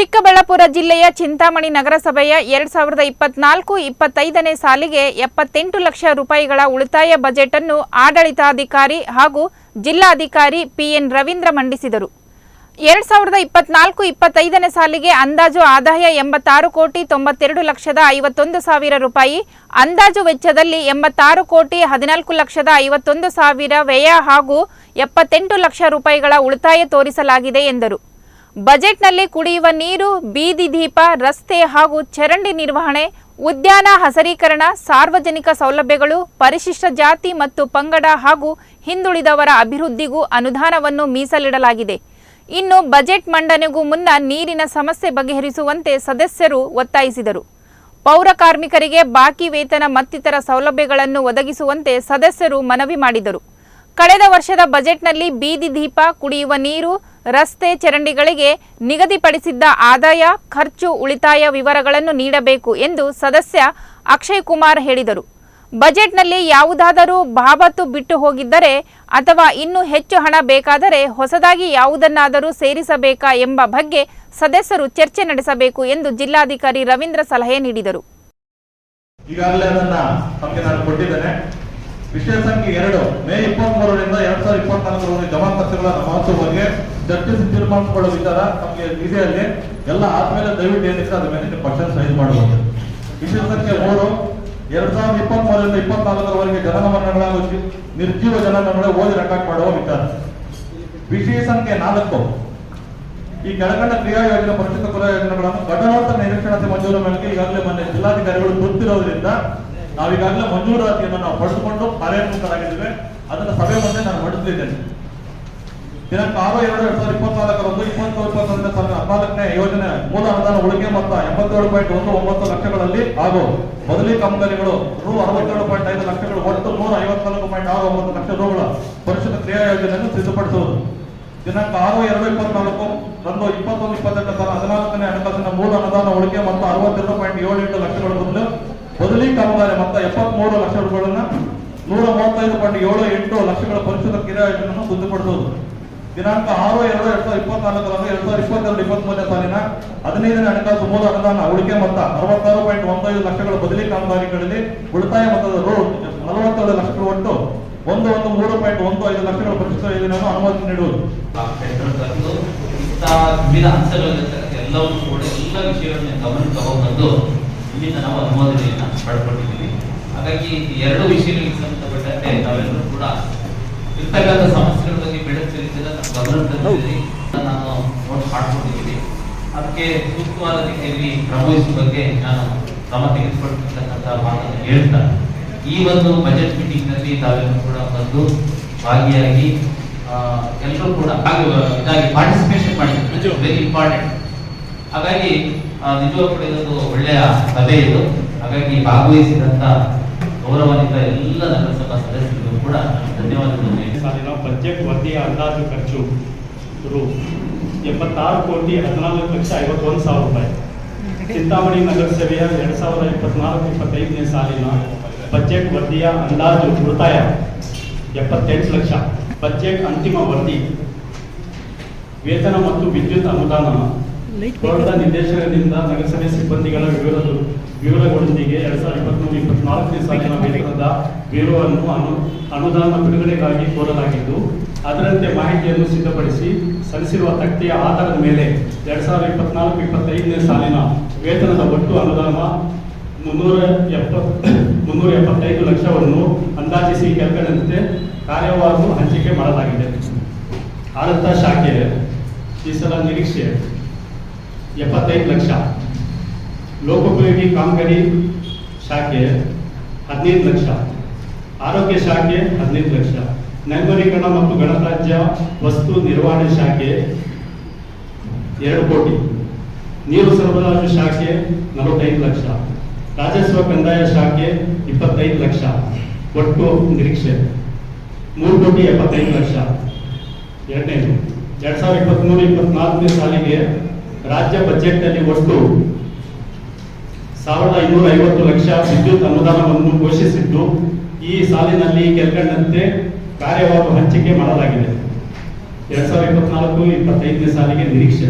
ಚಿಕ್ಕಬಳ್ಳಾಪುರ ಜಿಲ್ಲೆಯ ಚಿಂತಾಮಣಿ ನಗರಸಭೆಯ ಎರಡ್ ಸಾವಿರದ ಇಪ್ಪತ್ನಾಲ್ಕು ಇಪ್ಪತ್ತೈದನೇ ಸಾಲಿಗೆ ಎಪ್ಪತ್ತೆಂಟು ಲಕ್ಷ ರೂಪಾಯಿಗಳ ಉಳಿತಾಯ ಬಜೆಟ್ ಅನ್ನು ಆಡಳಿತಾಧಿಕಾರಿ ಹಾಗೂ ಜಿಲ್ಲಾಧಿಕಾರಿ ಪಿಎನ್ ರವೀಂದ್ರ ಮಂಡಿಸಿದರು. ಎರಡ್ ಸಾವಿರದ ಇಪ್ಪತ್ನಾಲ್ಕು ಇಪ್ಪತ್ತೈದನೇ ಸಾಲಿಗೆ ಅಂದಾಜು ಆದಾಯ ಎಂಬತ್ತಾರು ಕೋಟಿ ತೊಂಬತ್ತೆರಡು ಲಕ್ಷದ ಐವತ್ತೊಂದು ಸಾವಿರ ರೂಪಾಯಿ, ಅಂದಾಜು ವೆಚ್ಚದಲ್ಲಿ ಎಂಬತ್ತಾರು ಕೋಟಿ ಹದಿನಾಲ್ಕು ಲಕ್ಷದ ಐವತ್ತೊಂದು ಸಾವಿರ ವ್ಯಯ ಹಾಗೂ ಎಪ್ಪತ್ತೆಂಟು ಲಕ್ಷ ರೂಪಾಯಿಗಳ ಉಳಿತಾಯ ತೋರಿಸಲಾಗಿದೆ ಎಂದರು. ಬಜೆಟ್ನಲ್ಲಿ ಕುಡಿಯುವ ನೀರು, ಬೀದಿ ದೀಪ, ರಸ್ತೆ ಹಾಗೂ ಚರಂಡಿ ನಿರ್ವಹಣೆ, ಉದ್ಯಾನ ಹಸರೀಕರಣ, ಸಾರ್ವಜನಿಕ ಸೌಲಭ್ಯಗಳು, ಪರಿಶಿಷ್ಟ ಜಾತಿ ಮತ್ತು ಪಂಗಡ ಹಾಗೂ ಹಿಂದುಳಿದವರ ಅಭಿವೃದ್ಧಿಗೂ ಅನುದಾನವನ್ನು ಮೀಸಲಿಡಲಾಗಿದೆ. ಇನ್ನು ಬಜೆಟ್ ಮಂಡನೆಗೂ ಮುನ್ನ ನೀರಿನ ಸಮಸ್ಯೆ ಬಗೆಹರಿಸುವಂತೆ ಸದಸ್ಯರು ಒತ್ತಾಯಿಸಿದರು. ಪೌರ ಕಾರ್ಮಿಕರಿಗೆ ಬಾಕಿ ವೇತನ ಮತ್ತಿತರ ಸೌಲಭ್ಯಗಳನ್ನು ಒದಗಿಸುವಂತೆ ಸದಸ್ಯರು ಮನವಿ ಮಾಡಿದರು. ಕಳೆದ ವರ್ಷದ ಬಜೆಟ್ನಲ್ಲಿ ಬೀದಿ ದೀಪ, ಕುಡಿಯುವ ನೀರು ರಸ್ತೆ ಚರಂಡಿಗಳಿಗೆ ನಿಗದಿಪಡಿಸಿದ್ದ ಆದಾಯ, ಖರ್ಚು, ಉಳಿತಾಯ ವಿವರಗಳನ್ನು ನೀಡಬೇಕು ಎಂದು ಸದಸ್ಯ ಅಕ್ಷಯ್ ಕುಮಾರ್ ಹೇಳಿದರು. ಬಜೆಟ್ನಲ್ಲಿ ಯಾವುದಾದರೂ ಬಾಬತ್ತು ಬಿಟ್ಟು ಹೋಗಿದ್ದರೆ ಅಥವಾ ಇನ್ನೂ ಹೆಚ್ಚು ಹಣ ಬೇಕಾದರೆ ಹೊಸದಾಗಿ ಯಾವುದನ್ನಾದರೂ ಸೇರಿಸಬೇಕಾ ಎಂಬ ಬಗ್ಗೆ ಸದಸ್ಯರು ಚರ್ಚೆ ನಡೆಸಬೇಕು ಎಂದು ಜಿಲ್ಲಾಧಿಕಾರಿ ರವೀಂದ್ರ ಸಲಹೆ ನೀಡಿದರು. ವಿಷಯ ಸಂಖ್ಯೆ ಎರಡು, ಮೇ ಇಪ್ಪತ್ತ್ ಮೂರರಿಂದ ಎರಡ್ ಸಾವಿರದ ಇಪ್ಪತ್ನಾಲ್ಕರವರೆಗೆ ಪತ್ರಗಳ ಮಹತ್ವ ಬಗ್ಗೆ ಚರ್ಚಿಸಿ ಕೊಡೋ ವಿಚಾರ ನಮಗೆ ನಿಧಿಯಲ್ಲಿ ಎಲ್ಲ ಆದ್ಮೇಲೆ ದಯವಿಟ್ಟು ಏನಿದೆ ಅದ್ರ ಮೇಲೆ ಪಕ್ಷ ಸೈನ್ ಮಾಡಬಹುದು ವಿಷಯ ಸಂಖ್ಯೆ ಮೂರು, ಎರಡ್ ಸಾವಿರದ ಇಪ್ಪತ್ತ್ ಮೂರರಿಂದ ಇಪ್ಪತ್ನಾಲ್ಕರವರೆಗೆ ಜನನ ಹಾಗೂ ಜಿ- ನಿರ್ಜೀವ ಜನಗಣಮನ ಓದಿ ರೆಕಾರ್ಡ್ ಮಾಡುವ ವಿಚಾರ. ವಿಷಯ ಸಂಖ್ಯೆ ನಾಲ್ಕು, ಈ ಕೆಳಕಂಡ ಕ್ರಿಯಾ ಯೋಜನೆ ಪರಿಚಿತ ಕ್ರಿಯಾ ಯೋಜನೆಗಳನ್ನು ಘಟನೋತ್ತರ ನಿರೀಕ್ಷಣತೆ ಮಂಜೂರು ಮೇಲೆ ಈಗಾಗಲೇ ಮೊನ್ನೆ ಜಿಲ್ಲಾಧಿಕಾರಿಗಳು ಗೊತ್ತಿರೋದ್ರಿಂದ ನಾವೀಗಾಗಲೇ ಮಂಜೂರಾತಿಯನ್ನು ನಾವು ಪಡೆದುಕೊಂಡು ಕಾರ್ಯೋನ್ಮುಖರಾಗಿದ್ದೇವೆ ಅದನ್ನು ಸಭೆ ಮುಂದೆ ನಾನು ಹೊಡೆದಿದ್ದೇನೆ ದಿನಾಂಕ ಆರು ಎರಡು ಎರಡು ಸಾವಿರದ ಇಪ್ಪತ್ನಾಲ್ಕರಂದು ಇಪ್ಪತ್ತು ಇಪ್ಪತ್ತೊಂದನೇ ಸಾವಿರದ ಹದಿನಾಲ್ಕನೇ ಯೋಜನೆ ಮೂಲ ಅನುದಾನ ಉಳಿಕೆ ಮೊತ್ತ ಎಂಬತ್ತೇಳು ಪಾಯಿಂಟ್ ಒಂದು ಒಂಬತ್ತು ಲಕ್ಷಗಳಲ್ಲಿ ಹಾಗೂ ಬದಲಿ ಕಂಪನಿಗಳು ರು ಅರವತ್ತೇಳು ಪಾಯಿಂಟ್ ಐದು ಲಕ್ಷಗಳು ಒಟ್ಟು ನೂರ ಐವತ್ನಾಲ್ಕು ಪಾಯಿಂಟ್ ಆರು ಒಂಬತ್ತು ಲಕ್ಷ ರೂಗಳ ಪರಿಶುದ್ಧ ಕ್ರಿಯಾ ಯೋಜನೆಯನ್ನು ಸಿದ್ಧಪಡಿಸುವುದು. ದಿನಾಂಕ ಆರು ಎರಡು ಇಪ್ಪತ್ನಾಲ್ಕು ರಂದು ಇಪ್ಪತ್ತೊಂದು ಇಪ್ಪತ್ತೆಂಟು ಸಾವಿರದ ಹದಿನಾಲ್ಕನೇ ಹಣಕಾಸಿನ ಮೂಲ ಅನುದಾನ ಉಳಿಕೆ ಮೊತ್ತ ಅರವತ್ತೆರಡು ಪಾಯಿಂಟ್ ಏಳು ಎಂಟು ಲಕ್ಷಗಳ ಬದಲು ಬದಲಿ ಕಾಮಗಾರಿ ಮೊತ್ತ ಎಪ್ಪತ್ಮೂರು ಲಕ್ಷ ರೂಪಾಯಿಗಳನ್ನ ನೂರ ಮೂವತ್ತೈದು ಪಾಯಿಂಟ್ ಏಳು ಎಂಟು ಲಕ್ಷಗಳ ಪರಿಶುದ್ಧ ಕ್ರಿಯಾ ಗೊತ್ತುಪಡಿಸುವುದು ದಿನಾಂಕ ಆರು ಎರಡು ಎರಡ್ ಸಾವಿರದ ಇಪ್ಪತ್ನಾಲ್ಕರಂದು ಎರಡ್ ಸಾವಿರದ ಇಪ್ಪತ್ತೆರಡು ಇಪ್ಪತ್ಮೂರನೇ ಸಾಲಿನ ಹದಿನೈದನೇ ಹಣಕಾಸು ಮೂಲ ಅನುದಾನ ಉಳಿಕೆ ಮೊತ್ತ ಅರವತ್ತಾರು ಪಾಯಿಂಟ್ ಒಂಬೈದು ಲಕ್ಷಗಳ ಬದಲಿ ಕಾಮಗಾರಿಗಳಲ್ಲಿ ಉಳಿತಾಯ ಮೊತ್ತದ ರೋಡ್ ನಲವತ್ತೇಳು ಲಕ್ಷಗಳು ಒಟ್ಟು ಒಂದು ಒಂದು ಮೂರು ಪಾಯಿಂಟ್ ಒಂದು ಐದು ಲಕ್ಷಗಳ ಪರಿಶುದ್ಧ ಯೋಜನೆಯನ್ನು ಅನುಮತಿ ನೀಡುವುದು. ಎಲ್ಲವನ್ನು ಕೂಡ ಎಲ್ಲ ವಿಷಯಗಳನ್ನು ಇಲ್ಲಿಂದ ನಾವು ಅನುಮೋದನೆಯನ್ನು ಪಡ್ಕೊಂಡಿದ್ದೀವಿ. ಹಾಗಾಗಿ ಎರಡು ವಿಷಯಗಳಿಗೆ ಸಂಬಂಧಪಟ್ಟಂತೆ ನಾವೆಲ್ಲರೂ ಕೂಡ ಇರ್ತಕ್ಕಂಥ ಸಮಸ್ಯೆಗಳ ಬಗ್ಗೆ ಬೆಳಕು ಚೆಲ್ಲಿದ್ದನ್ನ ನಮ್ಮ ಗಮನ ನಾನು ನೋಟ್ ಮಾಡ್ಕೊಂಡಿದ್ದೀವಿ. ಅದಕ್ಕೆ ಸೂಕ್ತವಾದ ರೀತಿಯಲ್ಲಿ ಕ್ರಮವಹಿಸುವ ಬಗ್ಗೆ ನಾನು ಕ್ರಮ ತೆಗೆದುಕೊಳ್ತಕ್ಕಂಥ ಮಾತನ್ನು ಹೇಳ್ತಾ ಈ ಒಂದು ಬಜೆಟ್ ಮೀಟಿಂಗ್ನಲ್ಲಿ ತಾವೆಲ್ಲರೂ ಕೂಡ ಬಂದು ಭಾಗಿಯಾಗಿ ಎಲ್ಲರೂ ಕೂಡ ಇದಾಗಿ ಪಾರ್ಟಿಸಿಪೇಷನ್ ಮಾಡಿದ್ರು ವೆರಿ ಇಂಪಾರ್ಟೆಂಟ್ ಹಾಗಾಗಿ ನಿಜವಾಗ್ಲೂ ಕೂಡ ಇದೊಂದು ಒಳ್ಳೆಯ ಸಭೆ ಇದು. ಹಾಗಾಗಿ ಭಾಗವಹಿಸಿದಂತ ಗೌರವಾನ್ವಿತ ಎಲ್ಲ ನಗರಸಭಾ ಸದಸ್ಯರಿಗೂ ಕೂಡ ಧನ್ಯವಾದಗಳು. ಸಾಲಿನ ಬಜೆಟ್ ವರದಿಯ ಅಂದಾಜು ಖರ್ಚು. ರು, ಎಪ್ಪತ್ತಾರು ಕೋಟಿ ಹದಿನಾಲ್ಕು ಲಕ್ಷ ಐವತ್ತೊಂದು ಸಾವಿರ ರೂಪಾಯಿ. ಚಿಂತಾಮಣಿ ನಗರಸಭೆಯ ಎರಡ್ ಸಾವಿರದ ಇಪ್ಪತ್ನಾಲ್ಕು ಇಪ್ಪತ್ತೈದನೇ ಸಾಲಿನ ಬಜೆಟ್ ವರದಿಯ ಅಂದಾಜು ಉಳಿತಾಯ ಎಪ್ಪತ್ತೆಂಟು ಲಕ್ಷ. ಬಜೆಟ್ ಅಂತಿಮ ವರದಿ. ವೇತನ ಮತ್ತು ವಿದ್ಯುತ್ ಅನುದಾನ. ಕೋರ್ಟ್ನ ನಿರ್ದೇಶನದಿಂದ ನಗರಸಭೆ ಸಿಬ್ಬಂದಿಗಳ ವಿವರ ವಿವರಗಳೊಂದಿಗೆ ಎರಡ್ ಸಾವಿರದ ಇಪ್ಪತ್ಮೂರು ಇಪ್ಪತ್ನಾಲ್ಕನೇ ಸಾಲಿನ ವೇತನದ ವಿವರವನ್ನು ಅನು ಅನುದಾನ ಬಿಡುಗಡೆಗಾಗಿ ಕೋರಲಾಗಿದ್ದು, ಅದರಂತೆ ಮಾಹಿತಿಯನ್ನು ಸಿದ್ಧಪಡಿಸಿ ಸಲ್ಲಿಸಿರುವ ತಕ್ತೆಯ ಆಧಾರದ ಮೇಲೆ ಎರಡ್ ಸಾವಿರದ ಇಪ್ಪತ್ನಾಲ್ಕು ಇಪ್ಪತ್ತೈದನೇ ಸಾಲಿನ ವೇತನದ ಒಟ್ಟು ಅನುದಾನ ಮುನ್ನೂರ ಎಪ್ಪತ್ ಮುನ್ನೂರ ಎಪ್ಪತ್ತೈದು ಲಕ್ಷವನ್ನು ಅಂದಾಜಿಸಿ ಕೆಳಕಂಡಂತೆ ಕಾರ್ಯವಾರು ಹಂಚಿಕೆ ಮಾಡಲಾಗಿದೆ. ಆಡಳಿತ ಶಾಖೆ ಈ ಸಲ ನಿರೀಕ್ಷೆ. ಎಪ್ಪತ್ತೈದು ಲಕ್ಷ. ಲೋಕೋಪಯೋಗಿ ಕಾಮಗಾರಿ ಶಾಖೆ ಹದಿನೈದು ಲಕ್ಷ. ಆರೋಗ್ಯ ಶಾಖೆ ಹದಿನೈದು ಲಕ್ಷ. ನೈರ್ಮಲೀಕರಣ ಮತ್ತು ಗಣರಾಜ್ಯ ವಸ್ತು ನಿರ್ವಹಣೆ ಶಾಖೆ ಎರಡು ಕೋಟಿ. ನೀರು ಸರಬರಾಜು ಶಾಖೆ ನಲವತ್ತೈದು ಲಕ್ಷ. ರಾಜಸ್ವ ಕಂದಾಯ ಶಾಖೆ ಇಪ್ಪತ್ತೈದು ಲಕ್ಷ. ಒಟ್ಟು ನಿರೀಕ್ಷೆ. ಮೂರು ಕೋಟಿ ಎಪ್ಪತ್ತೈದು ಲಕ್ಷ. ಎರಡನೇದು, ಎರಡ್ ಸಾವಿರದ ಇಪ್ಪತ್ಮೂರು, ಇಪ್ಪತ್ನಾಲ್ಕನೇ ಸಾಲಿಗೆ ರಾಜ್ಯ ಬಜೆಟ್ನಲ್ಲಿ ಒಟ್ಟು ಸಾವಿರದ ಐನೂರ ಐವತ್ತು ಲಕ್ಷ ವಿದ್ಯುತ್ ಅನುದಾನವನ್ನು ಘೋಷಿಸಿದ್ದು, ಈ ಸಾಲಿನಲ್ಲಿ ಕೆಲಕಂಡಂತೆ ಕಾರ್ಯವಾರು ಹಂಚಿಕೆ ಮಾಡಲಾಗಿದೆ. ಎರಡ್ ಸಾವಿರದ ಇಪ್ಪತ್ನಾಲ್ಕು, ಇಪ್ಪತ್ತೈದನೇ ಸಾಲಿಗೆ ನಿರೀಕ್ಷೆ.